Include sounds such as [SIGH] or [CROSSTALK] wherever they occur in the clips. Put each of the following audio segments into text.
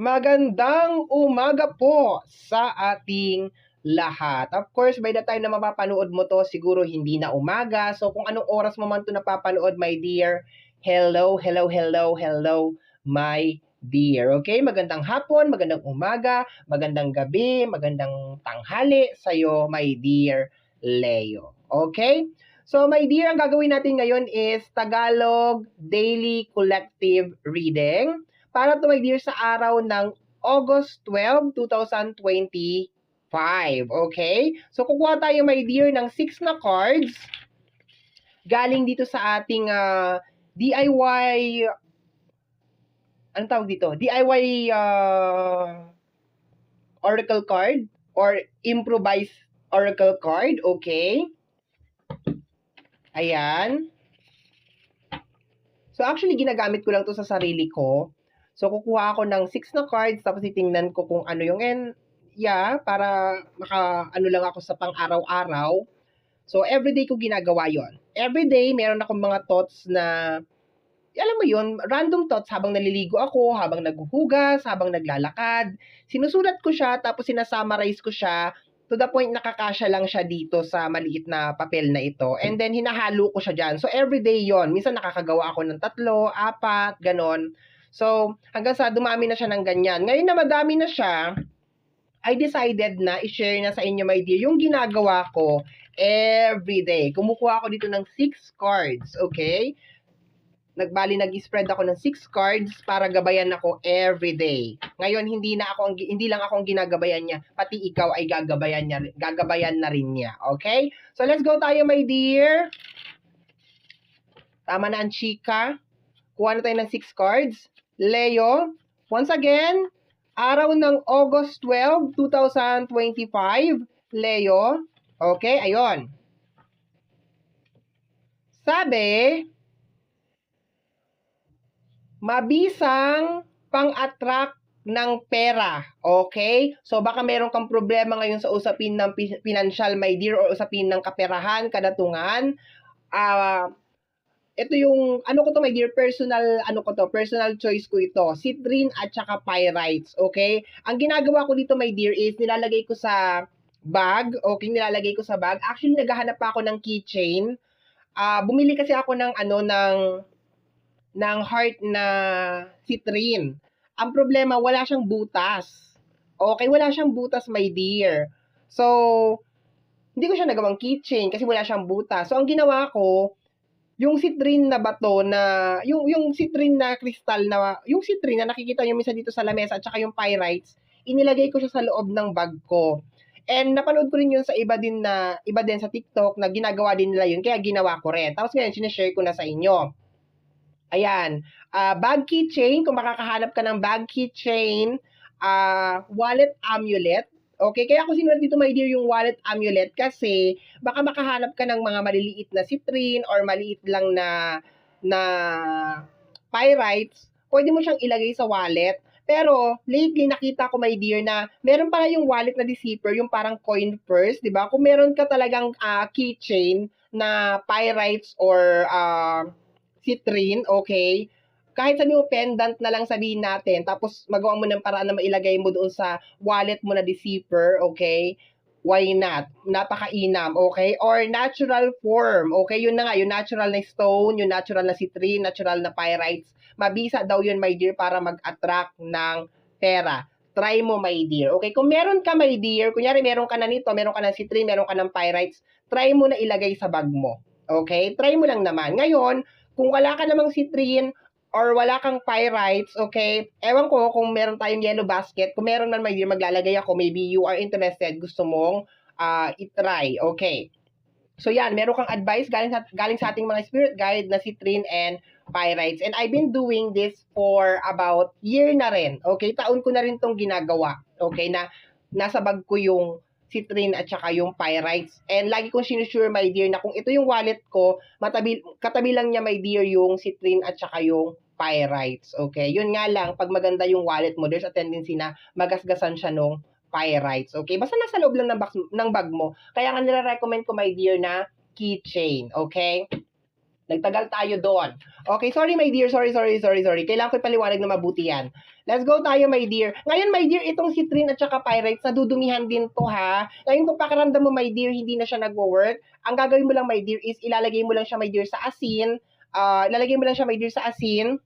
Magandang umaga po sa ating lahat. Of course, by the time na mapapanood mo to, siguro hindi na umaga. So, kung anong oras mo man to napapanood, my dear, hello, hello, hello, hello, my dear. Okay? Magandang hapon, magandang umaga, magandang gabi, magandang tanghali sa'yo, my dear Leo. Okay? So, my dear, ang gagawin natin ngayon is Tagalog Daily Collective Reading para dear sa araw ng August 12, 2025. Okay? So, kukuha tayo my dear ng 6 na cards galing dito sa ating uh, DIY ano tawag dito? DIY uh, oracle card or improvised oracle card. Okay? Ayan. So, actually, ginagamit ko lang to sa sarili ko. So, kukuha ako ng 6 na cards, tapos titingnan ko kung ano yung en, yeah, para maka, ano lang ako sa pang-araw-araw. So, everyday ko ginagawa yon. Everyday, meron akong mga thoughts na, alam mo yun, random thoughts habang naliligo ako, habang naghuhugas, habang naglalakad. Sinusulat ko siya, tapos sinasummarize ko siya to the point nakakasya lang siya dito sa maliit na papel na ito. And then, hinahalo ko siya dyan. So, everyday yon Minsan nakakagawa ako ng tatlo, apat, ganon. So, hanggang sa dumami na siya ng ganyan. Ngayon na madami na siya, I decided na i-share na sa inyo, my dear, yung ginagawa ko every day. Kumukuha ako dito ng 6 cards, okay? Nagbali, nag-spread ako ng 6 cards para gabayan ako every day. Ngayon, hindi na ako, hindi lang ako ang ginagabayan niya, pati ikaw ay gagabayan, niya, gagabayan na rin niya, okay? So, let's go tayo, my dear. Tama na ang chika. Kuha na tayo ng 6 cards. Leo, once again, araw ng August 12, 2025. Leo, okay, ayon. Sabi, mabisang pang-attract ng pera. Okay? So, baka meron kang problema ngayon sa usapin ng financial, my dear, or usapin ng kaperahan, kadatungan. Ah, uh, ito yung, ano ko to my dear, personal, ano ko to, personal choice ko ito, citrine at saka pyrites, okay? Ang ginagawa ko dito my dear is, nilalagay ko sa bag, okay, nilalagay ko sa bag. Actually, naghahanap pa ako ng keychain. Uh, bumili kasi ako ng, ano, ng, ng heart na citrine. Ang problema, wala siyang butas. Okay, wala siyang butas, my dear. So, hindi ko siya nagawang keychain kasi wala siyang butas. So, ang ginawa ko, yung citrine na bato na, yung, yung citrine na crystal na, yung citrine na nakikita nyo minsan dito sa lamesa at saka yung pyrites, inilagay ko siya sa loob ng bag ko. And napanood ko rin yun sa iba din na, iba din sa TikTok na ginagawa din nila yun, kaya ginawa ko rin. Tapos ngayon, sinashare ko na sa inyo. Ayan, uh, bag keychain, kung makakahanap ka ng bag keychain, uh, wallet amulet, Okay, kaya ako sinulat dito my dear yung wallet amulet kasi baka makahanap ka ng mga maliliit na citrine or maliit lang na na pyrites, pwede mo siyang ilagay sa wallet. Pero lately nakita ko my dear na meron pala yung wallet na deceiver, yung parang coin purse, 'di ba? Kung meron ka talagang uh, keychain na pyrites or uh, citrine, okay? Kahit sabi mo pendant na lang sabihin natin, tapos magawa mo ng paraan na mailagay mo doon sa wallet mo na deceiver, okay? Why not? Napakainam, okay? Or natural form, okay? Yun na nga, yung natural na stone, yung natural na citrine, natural na pyrites. Mabisa daw yun, my dear, para mag-attract ng pera. Try mo, my dear. Okay? Kung meron ka, my dear, kunyari meron ka na nito, meron ka ng citrine, meron ka ng pyrites, try mo na ilagay sa bag mo. Okay? Try mo lang naman. Ngayon, kung wala ka namang citrine or wala kang pyrites, okay? Ewan ko kung meron tayong yellow basket. Kung meron man, dear, maglalagay ako. Maybe you are interested, gusto mong uh, itry, okay? So yan, meron kang advice galing sa, galing sa ating mga spirit guide na si Trin and pyrites. And I've been doing this for about year na rin, okay? Taon ko na rin tong ginagawa, okay? Na nasa bag ko yung citrine at saka yung pyrites. And lagi kong sinusure, my dear, na kung ito yung wallet ko, matabi, katabi lang niya, my dear, yung citrine at saka yung pyrites. Okay? Yun nga lang, pag maganda yung wallet mo, there's a tendency na magasgasan siya nung pyrites. Okay? Basta nasa loob lang ng, box, ng bag mo. Kaya nga nire-recommend ko, my dear, na keychain. Okay? Nagtagal tayo doon. Okay, sorry my dear, sorry, sorry, sorry, sorry. Kailangan ko ipaliwanag na mabuti yan. Let's go tayo my dear. Ngayon my dear, itong citrine at saka pyrites, nadudumihan din to ha. Ngayon kung pakiramdam mo my dear, hindi na siya nagwo-work, ang gagawin mo lang my dear is ilalagay mo lang siya my dear sa asin, Ah, ilalagay mo lang siya my dear sa asin,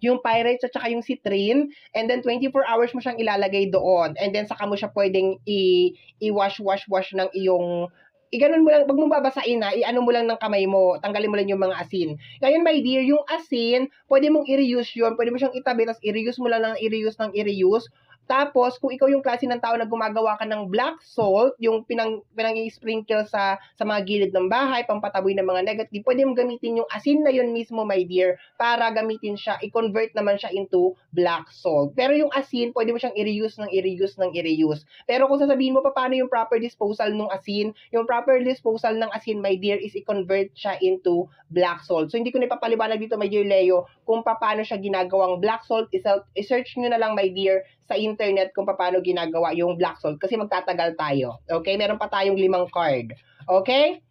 yung pyrites at saka yung citrine, and then 24 hours mo siyang ilalagay doon. And then saka mo siya pwedeng i- i-wash, wash, wash ng iyong Iganon mo lang, wag mo babasain na, i-ano mo lang ng kamay mo, tanggalin mo lang yung mga asin. Ngayon, my dear, yung asin, pwede mong i-reuse yun, pwede mo siyang itabi, tapos i-reuse mo lang ng i-reuse ng i-reuse. Tapos, kung ikaw yung klase ng tao na gumagawa ka ng black salt, yung pinang, pinang sprinkle sa, sa mga gilid ng bahay, pampataboy ng mga negative, pwede mong gamitin yung asin na yun mismo, my dear, para gamitin siya, i-convert naman siya into black salt. Pero yung asin, pwede mo siyang i-reuse ng i-reuse ng i-reuse. Pero kung sasabihin mo pa paano yung proper disposal ng asin, yung proper disposal ng asin, my dear, is i-convert siya into black salt. So, hindi ko na ipapaliwanag dito, my dear Leo, kung paano siya ginagawang black salt. I-search nyo na lang, my dear, sa internet kung paano ginagawa yung black salt kasi magtatagal tayo. Okay? Meron pa tayong limang card. Okay?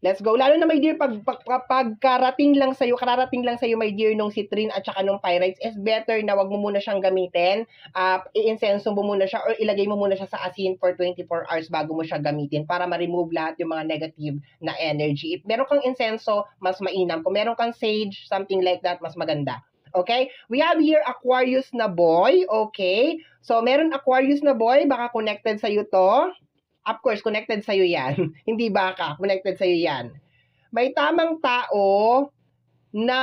Let's go. Lalo na my dear, pag, pag, pag- pagkarating lang sa'yo, kararating lang sa'yo my dear nung citrine at saka nung pyrites, is better na wag mo muna siyang gamitin. Uh, i-insenso mo muna siya or ilagay mo muna siya sa asin for 24 hours bago mo siya gamitin para ma-remove lahat yung mga negative na energy. If meron kang insenso, mas mainam. Kung meron kang sage, something like that, mas maganda. Okay? We have here Aquarius na boy. Okay? So, meron Aquarius na boy. Baka connected sa'yo to. Of course, connected sa'yo yan. [LAUGHS] Hindi baka. Connected sa'yo yan. May tamang tao na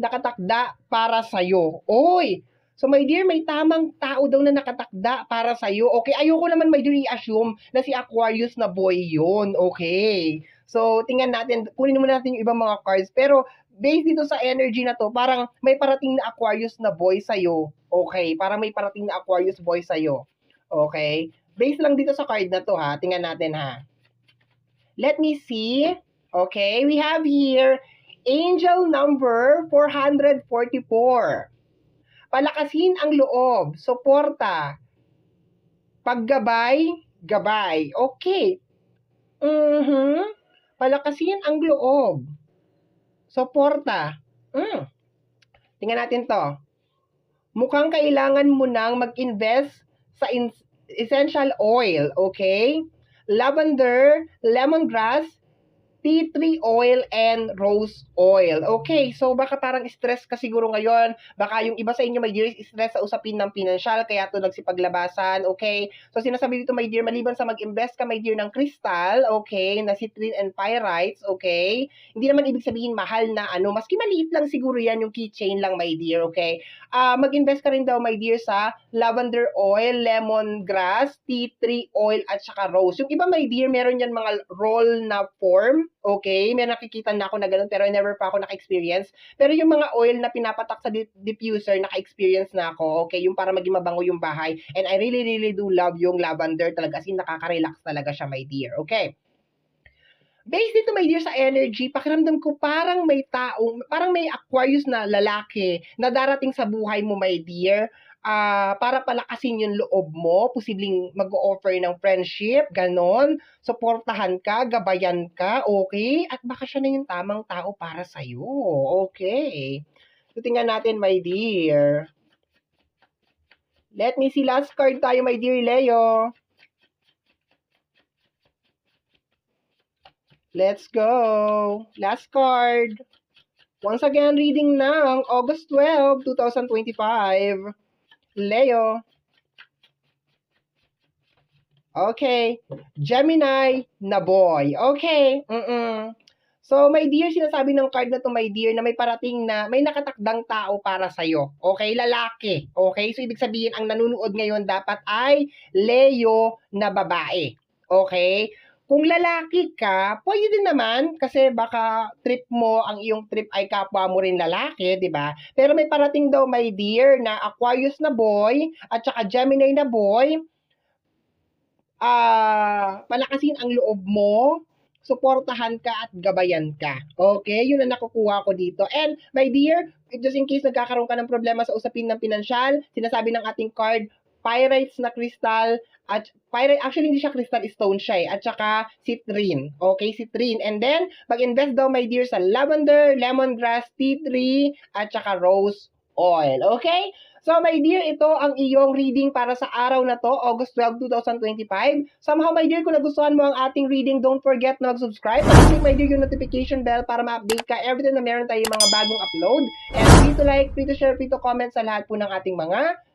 nakatakda para sa'yo. Oy! So, my dear, may tamang tao daw na nakatakda para sa'yo. Okay, ayoko naman, my dear, i-assume na si Aquarius na boy yon Okay. So, tingnan natin, kunin muna natin yung ibang mga cards. Pero, based dito sa energy na to, parang may parating na Aquarius na boy sa'yo. Okay, parang may parating na Aquarius boy sa'yo. Okay. Based lang dito sa card na to ha. Tingnan natin ha. Let me see. Okay, we have here angel number 444. Palakasin ang loob, suporta, paggabay, gabay. Okay. Mhm. Palakasin ang loob. Suporta. Mm. Tingnan natin to. Mukhang kailangan mo nang mag-invest sa in- essential oil, okay? Lavender, lemongrass, tea tree oil, and rose oil. Okay, so baka parang stress ka siguro ngayon. Baka yung iba sa inyo, my dear, stress sa usapin ng pinansyal, kaya to nagsipaglabasan, okay? So sinasabi dito, my dear, maliban sa mag-invest ka, my dear, ng crystal, okay, na citrine and pyrites, okay? Hindi naman ibig sabihin mahal na ano, maski maliit lang siguro yan, yung keychain lang, my dear, okay? Ah, mag-invest ka rin daw, my dear, sa lavender oil, lemongrass, tea tree oil, at saka rose. Yung iba, my dear, meron yan mga roll na form, okay? May nakikita na ako na ganun, pero never pa ako naka-experience. Pero yung mga oil na pinapatak sa di- diffuser, naka-experience na ako, okay? Yung para maging mabango yung bahay. And I really, really do love yung lavender talaga. As nakaka-relax talaga siya, my dear, okay? Based dito, my dear, sa energy, pakiramdam ko parang may tao, parang may Aquarius na lalaki na darating sa buhay mo, my dear, ah para palakasin yung loob mo, posibleng mag-offer ng friendship, ganon, suportahan ka, gabayan ka, okay? At baka siya na yung tamang tao para sa'yo, okay? So, tingnan natin, my dear. Let me see, last card tayo, my dear Leo. Let's go. Last card. Once again, reading ng August 12, 2025. Leo. Okay. Gemini na boy. Okay. Mm-mm. So, my dear, sinasabi ng card na to, my dear, na may parating na, may nakatakdang tao para sa'yo. Okay? Lalaki. Okay? So, ibig sabihin, ang nanunood ngayon dapat ay Leo na babae. Okay? Kung lalaki ka, pwede din naman kasi baka trip mo, ang iyong trip ay kapwa mo rin lalaki, di ba? Pero may parating daw, my dear, na Aquarius na boy at saka Gemini na boy. Ah, palakasin ang loob mo, suportahan ka at gabayan ka. Okay? Yun ang nakukuha ko dito. And, my dear, just in case nagkakaroon ka ng problema sa usapin ng pinansyal, sinasabi ng ating card, pyrites na crystal, at pyrite, actually hindi siya crystal stone siya eh, at saka citrine. Okay, citrine. And then, mag-invest daw my dear sa lavender, lemongrass, tea tree, at saka rose oil. Okay? So, my dear, ito ang iyong reading para sa araw na to, August 12, 2025. Somehow, my dear, kung nagustuhan mo ang ating reading, don't forget na mag-subscribe. At click, my dear, yung notification bell para ma-update ka every time na meron tayong mga bagong upload. And free to like, free to share, free to comment sa lahat po ng ating mga